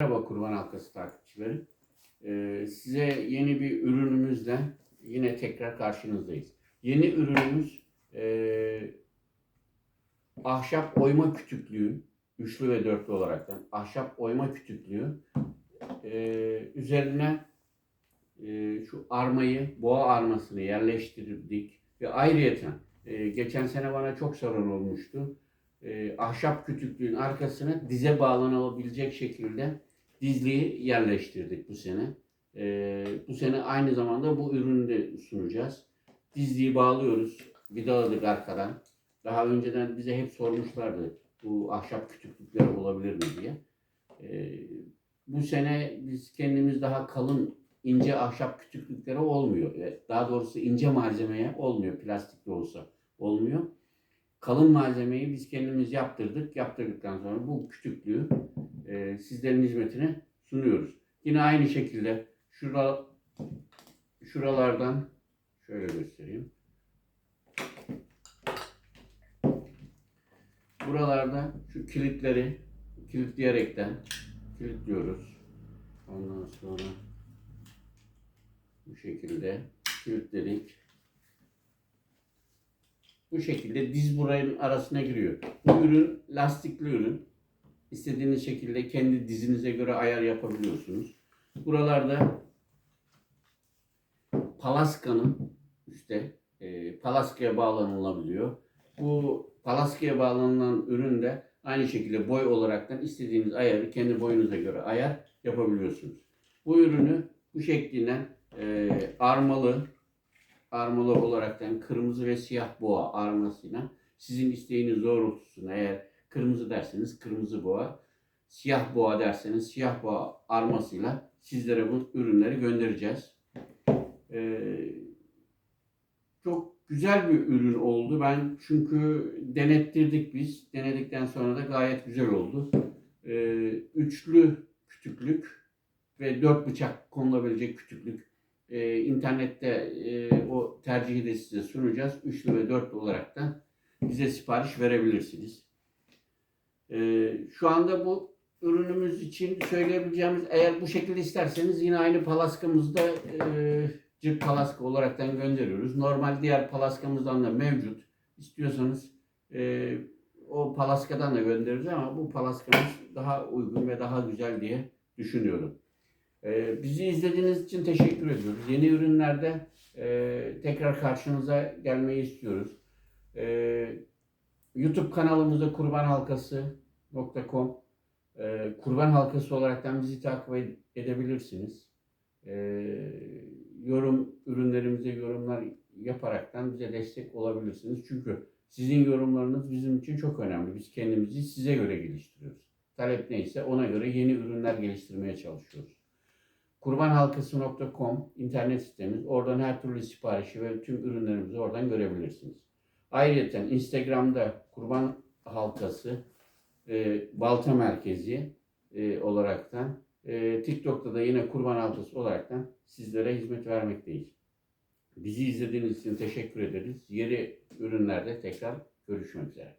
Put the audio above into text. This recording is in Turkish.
Merhaba Kurban Halkası takipçileri. Ee, size yeni bir ürünümüzle yine tekrar karşınızdayız. Yeni ürünümüz e, ahşap oyma kütüklüğü, üçlü ve dörtlü olaraktan ahşap oyma kütüklüğü Ee, üzerine e, şu armayı, boğa armasını yerleştirdik ve ayrıyeten e, geçen sene bana çok sorun olmuştu. E, ahşap kütüklüğün arkasına dize bağlanabilecek şekilde dizliği yerleştirdik bu sene. Ee, bu sene aynı zamanda bu ürünü de sunacağız. Dizliği bağlıyoruz. Vidaladık arkadan. Daha önceden bize hep sormuşlardı bu ahşap kütüklükler olabilir mi diye. Ee, bu sene biz kendimiz daha kalın ince ahşap kütüklüklere olmuyor. Ee, Daha doğrusu ince malzemeye olmuyor. Plastikli olsa olmuyor. Kalın malzemeyi biz kendimiz yaptırdık. Yaptırdıktan sonra bu kütüklüğü e, sizlerin hizmetine sunuyoruz. Yine aynı şekilde şura, şuralardan şöyle göstereyim. Buralarda şu kilitleri kilitleyerekten kilitliyoruz. Ondan sonra bu şekilde kilitledik. Bu şekilde diz burayın arasına giriyor. Bu ürün lastikli ürün. İstediğiniz şekilde kendi dizinize göre ayar yapabiliyorsunuz. Buralarda palaskanın üstte e, palaskaya bağlanılabiliyor. Bu palaskaya bağlanılan ürün de aynı şekilde boy olaraktan istediğiniz ayarı kendi boyunuza göre ayar yapabiliyorsunuz. Bu ürünü bu şekliyle e, armalı armalı olaraktan kırmızı ve siyah boğa armasıyla sizin isteğiniz doğrultusunda eğer kırmızı derseniz kırmızı boğa, siyah boğa derseniz siyah boğa armasıyla sizlere bu ürünleri göndereceğiz. Ee, çok güzel bir ürün oldu. Ben çünkü denettirdik biz. Denedikten sonra da gayet güzel oldu. Ee, üçlü kütüklük ve dört bıçak konulabilecek kütüklük. Ee, internette e, o tercihi de size sunacağız. Üçlü ve dörtlü olarak da bize sipariş verebilirsiniz. Ee, şu anda bu ürünümüz için söyleyebileceğimiz eğer bu şekilde isterseniz yine aynı palaskamızda e, cırt palaska olaraktan gönderiyoruz. Normal diğer palaskamızdan da mevcut. İstiyorsanız e, o palaskadan da göndeririz ama bu palaskamız daha uygun ve daha güzel diye düşünüyorum. E, bizi izlediğiniz için teşekkür ediyoruz. Yeni ürünlerde e, tekrar karşınıza gelmeyi istiyoruz. E, YouTube kanalımızda kurbanhalkası.com e, Kurban Halkası olaraktan bizi takip ed- edebilirsiniz. E, yorum ürünlerimize yorumlar yaparaktan bize destek olabilirsiniz. Çünkü sizin yorumlarınız bizim için çok önemli. Biz kendimizi size göre geliştiriyoruz. Talep neyse ona göre yeni ürünler geliştirmeye çalışıyoruz. Kurbanhalkası.com internet sitemiz. Oradan her türlü siparişi ve tüm ürünlerimizi oradan görebilirsiniz. Ayrıca Instagram'da Kurban Halkası e, Balta Merkezi e, olaraktan e, TikTok'ta da yine Kurban Halkası olaraktan sizlere hizmet vermekteyiz. Bizi izlediğiniz için teşekkür ederiz. Yeni ürünlerde tekrar görüşmek üzere.